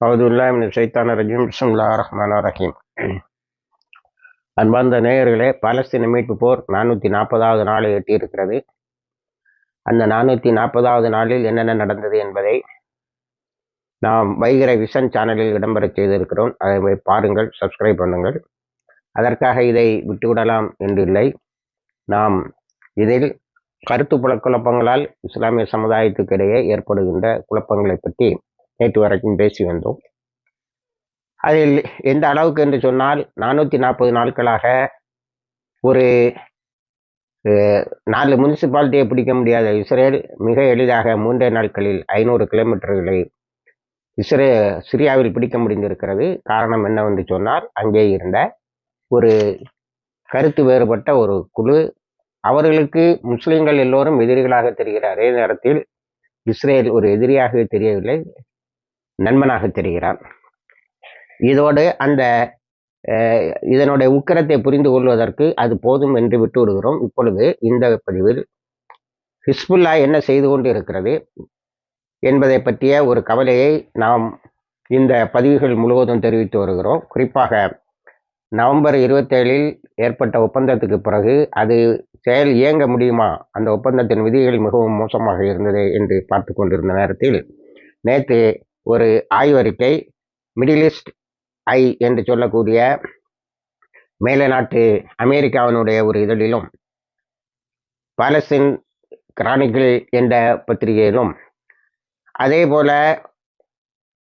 அவதுல்லாமின் சைத்தான ரஜீம். பிஸ்மில்லா ரஹ்மான் ரஹீம். அன்பார்ந்த நேயர்களே பாலஸ்தீன மீட்பு போர் நானூற்றி நாற்பதாவது நாளை எட்டியிருக்கிறது. அந்த நானூற்றி நாற்பதாவது நாளில் என்னென்ன நடந்தது என்பதை நாம் வைகிற விஷன் சேனலில் இடம்பெற செய்திருக்கிறோம். அதை பாருங்கள் சப்ஸ்கிரைப் பண்ணுங்கள். அதற்காக இதை விட்டுவிடலாம் என்று இல்லை நாம் இதில் கருத்து புல குழப்பங்களால் இஸ்லாமிய சமுதாயத்துக்கிடையே ஏற்படுகின்ற குழப்பங்களை பற்றி நேற்று வரைக்கும் பேசி வந்தோம். அதில் எந்த அளவுக்கு என்று சொன்னால் நானூற்றி நாற்பது நாட்களாக ஒரு நாலு முனிசிபாலிட்டியை பிடிக்க முடியாத இஸ்ரேல் மிக எளிதாக மூன்றே நாட்களில் ஐநூறு கிலோமீட்டர்களை இஸ்ரே சிரியாவில் பிடிக்க முடிந்திருக்கிறது. காரணம் என்னவென்று சொன்னால் அங்கே இருந்த ஒரு கருத்து வேறுபட்ட ஒரு குழு. அவர்களுக்கு முஸ்லிம்கள் எல்லோரும் எதிரிகளாக தெரிகிற அதே நேரத்தில் இஸ்ரேல் ஒரு எதிரியாக தெரியவில்லை. நண்பனாக தெரிகிறான். இதோடு அந்த இதனுடைய உக்கரத்தை புரிந்து கொள்வதற்கு அது போதும் என்று விட்டு விடுகிறோம். இப்பொழுது இந்த பதிவில் ஹிஸ்புல்லா என்ன செய்து கொண்டு இருக்கிறது என்பதை பற்றிய ஒரு கவலையை நாம் இந்த பதிவுகள் முழுவதும் தெரிவித்து வருகிறோம். குறிப்பாக நவம்பர் இருபத்தேழில் ஏற்பட்ட ஒப்பந்தத்துக்கு பிறகு அது செயல் இயங்க முடியுமா? அந்த ஒப்பந்தத்தின் விதிகள் மிகவும் மோசமாக இருந்தது என்று பார்த்து கொண்டிருந்த நேரத்தில் நேற்று ஒரு ஆய்வறிக்கை மிடில் ஈஸ்ட் ஐ என்று சொல்லக்கூடிய மேலை நாட்டு அமெரிக்காவினுடைய ஒரு இதழிலும் பாலஸ்தீன் கிரானிக்கிள் என்ற பத்திரிகையிலும் அதே போல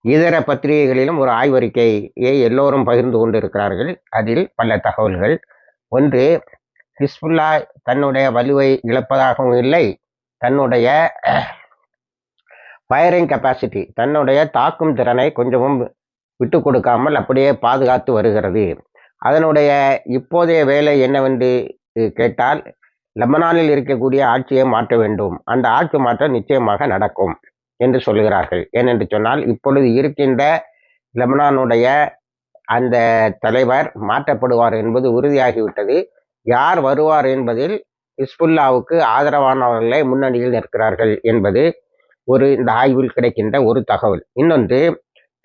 இதர பத்திரிகைகளிலும் ஒரு ஆய்வறிக்கையை எல்லோரும் பகிர்ந்து கொண்டிருக்கிறார்கள். அதில் பல தகவல்கள். ஒன்று ஹிஸ்புல்லா தன்னுடைய வலுவை இழப்பதாகவும் இல்லை தன்னுடைய ஃபயரிங் கெப்பாசிட்டி தன்னுடைய தாக்கும் திறனை கொஞ்சமும் விட்டு கொடுக்காமல் அப்படியே பாதுகாத்து வருகிறது. அதனுடைய இப்போதைய வேலை என்னவென்று கேட்டால் லெபனானில் இருக்கக்கூடிய ஆட்சியை மாற்ற வேண்டும். அந்த ஆட்சி மாற்றம் நிச்சயமாக நடக்கும் என்று சொல்கிறார்கள். ஏனென்று சொன்னால் இப்பொழுது இருக்கின்ற லெபனானுடைய அந்த தலைவர் மாற்றப்படுவார் என்பது உறுதியாகிவிட்டது. யார் வருவார் என்பதில் இஸ்புல்லாவுக்கு ஆதரவானவர்களை முன்னணியில் நிற்கிறார்கள் என்பது ஒரு இந்த ஆய்வில் கிடைக்கின்ற ஒரு தகவல். இன்னொன்று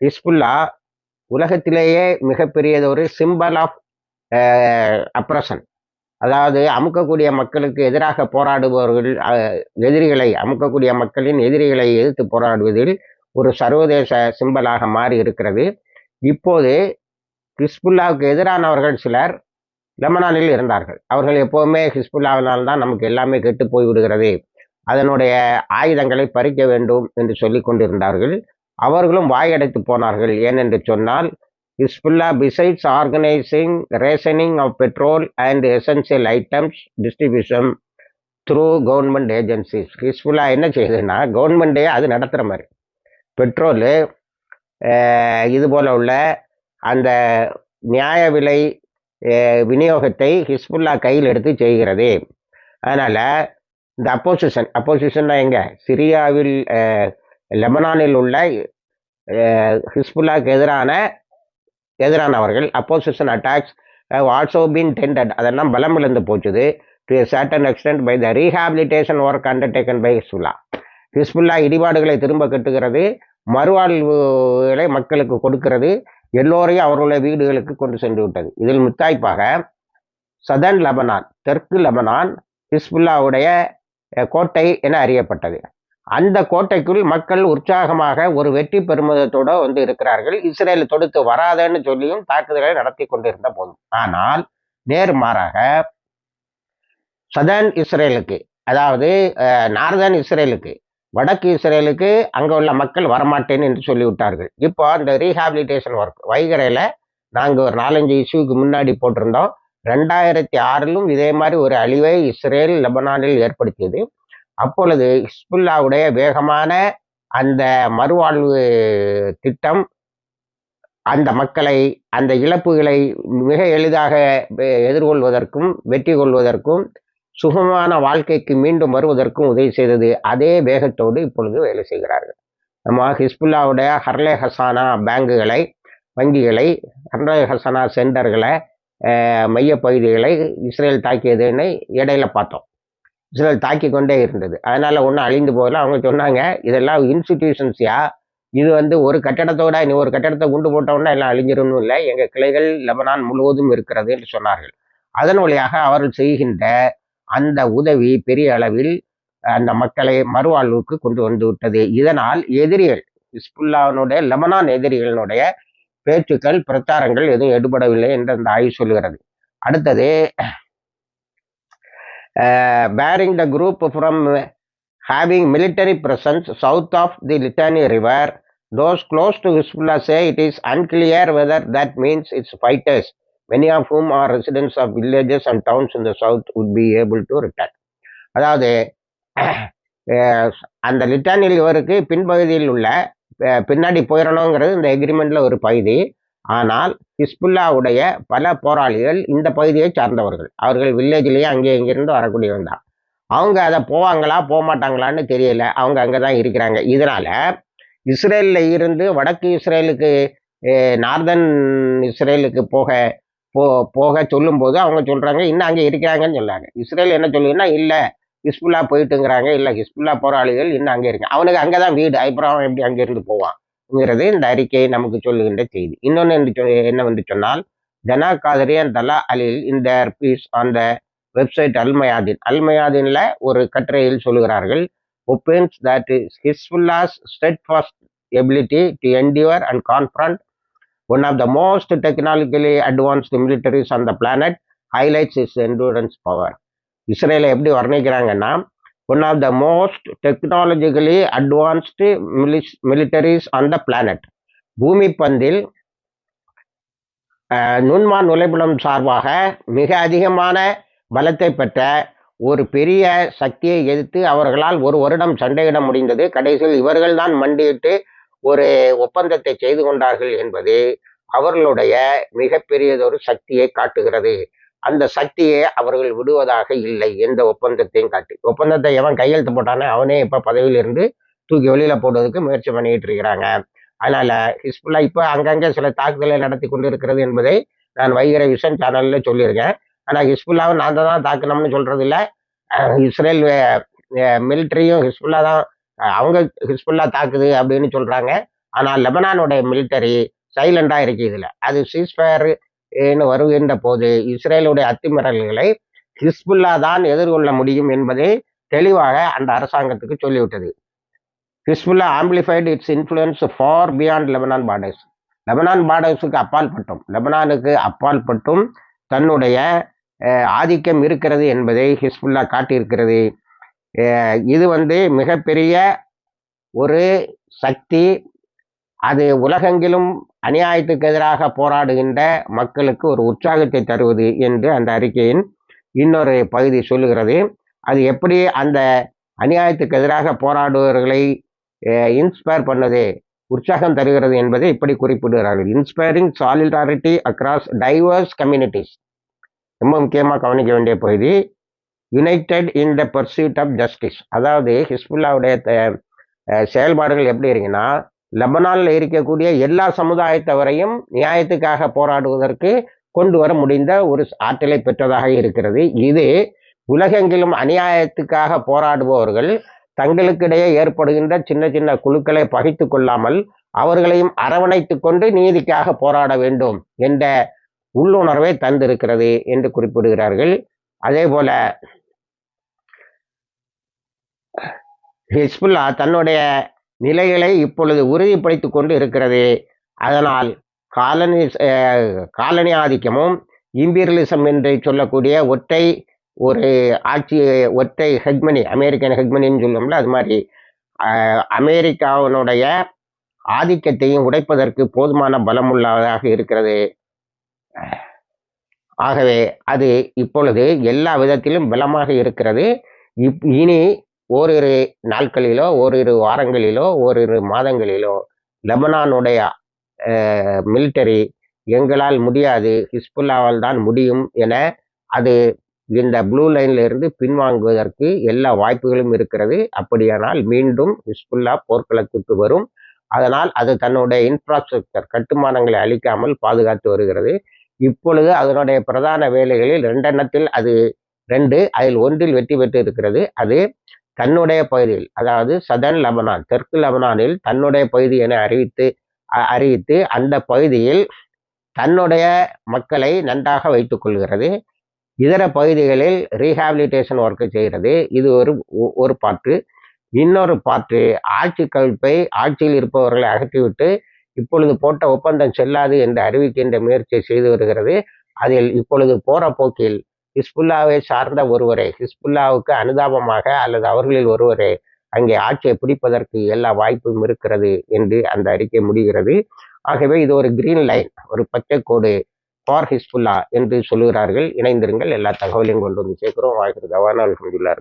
ஹிஸ்புல்லா உலகத்திலேயே மிகப்பெரியதொரு சிம்பல் ஆஃப் அப்ரஷன் அதாவது அமுக்கக்கூடிய மக்களுக்கு எதிராக போராடுபவர்கள் எதிரிகளை அமுக்கக்கூடிய மக்களின் எதிரிகளை எதிர்த்து போராடுவதில் ஒரு சர்வதேச சிம்பலாக மாறி இருக்கிறது. இப்போது ஹிஸ்புல்லாவுக்கு எதிரானவர்கள் சிலர் லெமனானில் இருந்தார்கள். அவர்கள் எப்போவுமே ஹிஸ்புல்லாவினால் தான் நமக்கு எல்லாமே கெட்டு போய்விடுகிறது. அதனுடைய ஆயுதங்களை பறிக்க வேண்டும் என்று சொல்லி கொண்டிருந்தார்கள். அவர்களும் வாயடைத்து போனார்கள். ஏனென்று சொன்னால் Hezbollah besides organizing rationing of petrol and essential items distribution through government agencies Hezbollah என்ன செய்யுதுன்னா கவர்மெண்ட்டே அது நடத்துகிற மாதிரி. பெட்ரோலு இது போல் உள்ள அந்த நியாய விலை விநியோகத்தை ஹிஸ்புல்லா கையில் எடுத்து செய்கிறது. அதனால் இந்த அப்போசிஷன் அப்போசிஷன்னா எங்கே? சிரியாவில் லெபனானில் உள்ள ஹிஸ்புல்லாக்கு எதிரான எதிரானவர்கள். Opposition attacks also been dented அதெல்லாம் பலம் இழந்து போச்சுது. To certain extent by the rehabilitation work undertaken by Hezbollah Hezbollah இடிபாடுகளை திரும்ப கட்டுகிறது. மறுவாழ்வுகளை மக்களுக்கு கொடுக்கிறது. எல்லோரையும் அவர்களுடைய வீடுகளுக்கு கொண்டு சென்று விட்டது. இதில் முத்தாய்ப்பாக சதன் லெபனான் தெற்கு லெபனான் ஹிஸ்புல்லாவுடைய கோட்டை என அறியப்பட்டது. அந்த கோட்டைக்குள் மக்கள் உற்சாகமாக ஒரு வெற்றி பெருமிதத்தோடு வந்து இருக்கிறார்கள். இஸ்ரேல் தொடுத்து வராதன்னு சொல்லியும் தாக்குதலை நடத்தி கொண்டிருந்த போதும். ஆனால் நேர் மாறாக சதர்ன் இஸ்ரேலுக்கு அதாவது நார்தன் இஸ்ரேலுக்கு வடக்கு இஸ்ரேலுக்கு அங்கே உள்ள மக்கள் வரமாட்டேன்னு என்று சொல்லிவிட்டார்கள். இப்போ அந்த ரீஹாபிலிட்டேஷன் ஒர்க் வைகரையில் நாங்கள் ஒரு நாலஞ்சு இஷ்யூக்கு முன்னாடி போட்டிருந்தோம். ரெண்டாயிரத்தி ஆறிலும் இதே மாதிரி ஒரு அழிவை இஸ்ரேல் லெபனானில் ஏற்படுத்தியது. அப்பொழுது ஹிஸ்புல்லாவுடைய வேகமான அந்த மறுவாழ்வு திட்டம் அந்த மக்களை அந்த இழப்புகளை மிக எளிதாக எதிர்கொள்வதற்கும் வெற்றி கொள்வதற்கும் சுகமான வாழ்க்கைக்கு மீண்டும் வருவதற்கும் உதவி செய்தது. அதே வேகத்தோடு இப்பொழுது வேலை செய்கிறார்கள். நம்ம ஹிஸ்புல்லாவுடைய ஹர்லே ஹசானா பேங்குகளை வங்கிகளை ஹர்லே ஹசானா சென்டர்களை மையப்பகுதிகளை இஸ்ரேல் தாக்கியதுன்னு இடையில பார்த்தோம். இஸ்ரேல் தாக்கி கொண்டே இருந்தது. அதனால் ஒன்றும் அழிந்து போகல. அவங்க சொன்னாங்க இதெல்லாம் இன்ஸ்டிடியூஷன்ஸியா இது வந்து ஒரு கட்டடத்தோட இனி ஒரு கட்டடத்தை குண்டு போட்டோம்னா எல்லாம் அழிஞ்சிடணும் இல்லை. எங்கள் கிளைகள் லெபனான் முழுவதும் இருக்கிறது என்று சொன்னார்கள். அதன் வழியாக அவர்கள் செய்கின்ற அந்த உதவி பெரிய அளவில் அந்த மக்களை மறுவாழ்வுக்கு கொண்டு வந்து விட்டது. இதனால் எதிரிகள் ஹிஸ்புல்லாவினுடைய லெபனான் எதிரிகளினுடைய பேச்சுக்கள் பிரச்சாரங்கள் எதுவும் எடுபடவில்லை என்று அந்த ஆய்வு சொல்கிறது அடுத்தது barring the group from having military presence south of the Litani river those close to Hezbollah say it is unclear whether that means its fighters many of whom are residents of villages and towns in the south would be able to return அதாவது அந்த லிட்டானில் இவருக்கு பின்பகுதியில் உள்ள பின்னாடி போயிடணுங்கிறது இந்த எக்ரிமெண்ட்டில் ஒரு பகுதி. ஆனால் ஹிஸ்புல்லாவுடைய பல போராளிகள் இந்த பகுதியை சார்ந்தவர்கள். அவர்கள் வில்லேஜ்லேயே அங்கே இங்கிருந்து வரக்கூடியவன் தான். அவங்க அதை போவாங்களா போக மாட்டாங்களான்னு தெரியல. அவங்க அங்கே தான் இருக்கிறாங்க. இதனால் இஸ்ரேலில் இருந்து வடக்கு இஸ்ரேலுக்கு நார்தன் இஸ்ரேலுக்கு போக போ போக சொல்லும்போது அவங்க சொல்கிறாங்க இன்னும் அங்கே இருக்கிறாங்கன்னு சொல்கிறாங்க இஸ்ரேல் என்ன சொல்லுதுன்னா இல்லை ஹிஸ்புல்லா போயிட்டுங்கிறாங்க. இல்லை ஹிஸ்புல்லா போராளிகள் இன்னும் அங்கே இருக்கு அவனுக்கு அங்கே தான் வீடு. அப்புறம் அவன் எப்படி அங்கேருந்து போவான்ங்கிறது இந்த அறிக்கையை நமக்கு சொல்லுகின்ற செய்தி. இன்னொன்று என்று சொ- என்னவென்று சொன்னால் ஜனா காதரியன் தலா அலில் இந்த piece on the website Al Mayadeen. அல்மயாதீனில் ஒரு கட்டுரையில் சொல்லுகிறார்கள் opines that is Hezbollah's steadfast ability to endure and confront one of the most technologically advanced militaries on the planet highlights is endurance power இஸ்ரேலை எப்படி வர்ணிக்கிறாங்கன்னா one of the most technologically advanced mili militaries on the planet பூமி பந்தில் அஹ், நுண்மான் நுழைபுலம் சார்பாக மிக அதிகமான பலத்தை பெற்ற ஒரு பெரிய சக்தியை எதிர்த்து அவர்களால் ஒரு வருடம் சண்டையிட முடிந்தது. கடைசியில் இவர்கள்தான் மண்டியிட்டு ஒரு ஒப்பந்தத்தை செய்து கொண்டார்கள் என்பது அவர்களுடைய மிகப்பெரியதொரு சக்தியை காட்டுகிறது. அந்த சக்தியை அவர்கள் விடுவதாக இல்லை எந்த ஒப்பந்தத்தையும் காட்டி. ஒப்பந்தத்தை எவன் கையெழுத்து போட்டானே அவனே இப்போ பதவியிலிருந்து தூக்கி வெளியில் போடுறதுக்கு முயற்சி பண்ணிட்டு இருக்கிறாங்க. அதனால் ஹிஸ்புல்லா இப்போ அங்கங்கே சில தாக்குதலை நடத்தி கொண்டு இருக்கிறது என்பதை நான் வைகிற விஷன் சேனலில் சொல்லியிருக்கேன். ஆனால் ஹிஸ்புல்லாவும் நான் தான் தாக்கணும்னு சொல்கிறது இல்லை இஸ்ரேல் மிலிட்டரியும் ஹிஸ்புல்லா தான் அவங்க ஹிஸ்புல்லா தாக்குது அப்படின்னு சொல்கிறாங்க ஆனால் லெபனானுடைய மிலிட்டரி சைலண்டாக இருக்கு இதில். அது சீஸ்ஃபயர் வருகின்ற போது இஸ்ரேலுடைய அத்துமீறல்களை ஹிஸ்புல்லா தான் எதிர்கொள்ள முடியும் என்பதை தெளிவாக அந்த அரசாங்கத்துக்கு சொல்லிவிட்டது. Hezbollah amplified its influence far beyond Lebanon borders Lebanon பார்டர்ஸுக்கு அப்பால் பட்டும். லெபனானுக்கு அப்பால் பட்டும் தன்னுடைய ஆதிக்கம் இருக்கிறது என்பதை ஹிஸ்புல்லா காட்டியிருக்கிறது. இது வந்து மிகப்பெரிய ஒரு சக்தி அது உலகெங்கிலும் அநியாயத்துக்கு எதிராக போராடுகின்ற மக்களுக்கு ஒரு உற்சாகத்தை தருவது என்று அந்த அறிக்கையின் இன்னொரு பகுதி சொல்லுகிறது. அது எப்படி அந்த அநியாயத்துக்கு எதிராக போராடுபவர்களை இன்ஸ்பயர் பண்ணது உற்சாகம் தருகிறது என்பதை இப்படி குறிப்பிடுகிறார்கள். Inspiring solidarity across diverse communities ரொம்ப முக்கியமாக கவனிக்க வேண்டிய பகுதி united in the pursuit of justice அதாவது ஹிஸ்புல்லாவுடைய செயல்பாடுகள் எப்படி இருக்குன்னா லெபனானில் இருக்கக்கூடிய எல்லா சமுதாயத்தவரையும் நியாயத்துக்காக போராடுவதற்கு கொண்டு வர முடிந்த ஒரு ஆற்றலை பெற்றதாக இருக்கிறது. இது உலகெங்கிலும் அநியாயத்துக்காக போராடுபவர்கள் தங்களுக்கிடையே ஏற்படுகின்ற சின்ன சின்ன குழுக்களை பகித்து கொள்ளாமல் அவர்களையும் அரவணைத்து கொண்டு நீதிக்காக போராட வேண்டும் என்ற உள்ளுணர்வை தந்திருக்கிறது என்று குறிப்பிடுகிறார்கள். அதே போல ஹிஸ்புல்லா தன்னுடைய நிலைகளை இப்பொழுது உறுதிப்படுத்திக் கொண்டு இருக்கிறது. அதனால் காலனி காலனி ஆதிக்கமும் இம்பீரியலிசம் என்று சொல்லக்கூடிய ஒற்றை ஒரு ஆட்சி ஒற்றை ஹெக்மனி அமெரிக்கன் ஹெக்மனின்னு சொல்லுவோம்ல அது மாதிரி அமெரிக்காவினுடைய ஆதிக்கத்தையும் உடைப்பதற்கு போதுமான பலமுள்ளதாக இருக்கிறது. ஆகவே அது இப்பொழுது எல்லா விதத்திலும் பலமாக இருக்கிறது. இப் இனி ஓரிரு நாட்களிலோ ஓரிரு வாரங்களிலோ ஓரிரு மாதங்களிலோ லெபனானுடைய மிலிட்டரி எங்களால் முடியாது ஹிஸ்புல்லாவால் தான் முடியும் என அது இந்த ப்ளூ லைன்ல இருந்து பின்வாங்குவதற்கு எல்லா வாய்ப்புகளும் இருக்கிறது. அப்படியானால் மீண்டும் ஹிஸ்புல்லா போர்க்களத்துக்கு வரும். அதனால் அது தன்னுடைய இன்ஃப்ராஸ்ட்ரக்சர் கட்டுமானங்களை அழிக்காமல் பாதுகாத்து வருகிறது. இப்பொழுது அதனுடைய பிரதான வேலைகளில் ரெண்டெண்ணத்தில் அது ரெண்டு அதில் ஒன்றில் வெற்றி பெற்று இருக்கிறது அது தன்னுடைய பகுதியில் அதாவது சதன் லெபனான் தெற்கு லெபனானில் தன்னுடைய பகுதி என அறிவித்து அ- அறிவித்து அந்த பகுதியில் தன்னுடைய மக்களை நன்றாக வைத்துக் கொள்கிறது. இதர பகுதிகளில் ரீஹாபிலிட்டேஷன் ஒர்க்கு செய்கிறது. இது ஒரு ஒ- ஒரு பாட்டு. இன்னொரு பாட்டு ஆட்சி கவிழ்ப்பை ஆட்சியில் இருப்பவர்களை அகற்றிவிட்டு இப்பொழுது போட்ட ஒப்பந்தம் செல்லாது என்று அறிவிக்கின்ற முயற்சியை செய்து வருகிறது. அதில் இப்பொழுது போற போக்கில் ஹிஸ்புல்லாவை சார்ந்த ஒருவரை. ஹிஸ்புல்லாவுக்கு அனுதாபமாக அல்லது அவர்களில் ஒருவரை. அங்கே ஆட்சியை பிடிப்பதற்கு எல்லா வாய்ப்பும் இருக்கிறது என்று அந்த அறிக்கை முடிகிறது. ஆகவே இது ஒரு கிரீன் லைன் ஒரு பச்சை கோடு ஃபார் ஹிஸ்புல்லா என்று சொல்லுகிறார்கள். இணைந்திருங்கள். எல்லா தகவலையும் கொண்டு வந்து சேர்க்கிறோம். வாய்க்கிறது அவானால் அல்ஹம்துலில்லாஹ்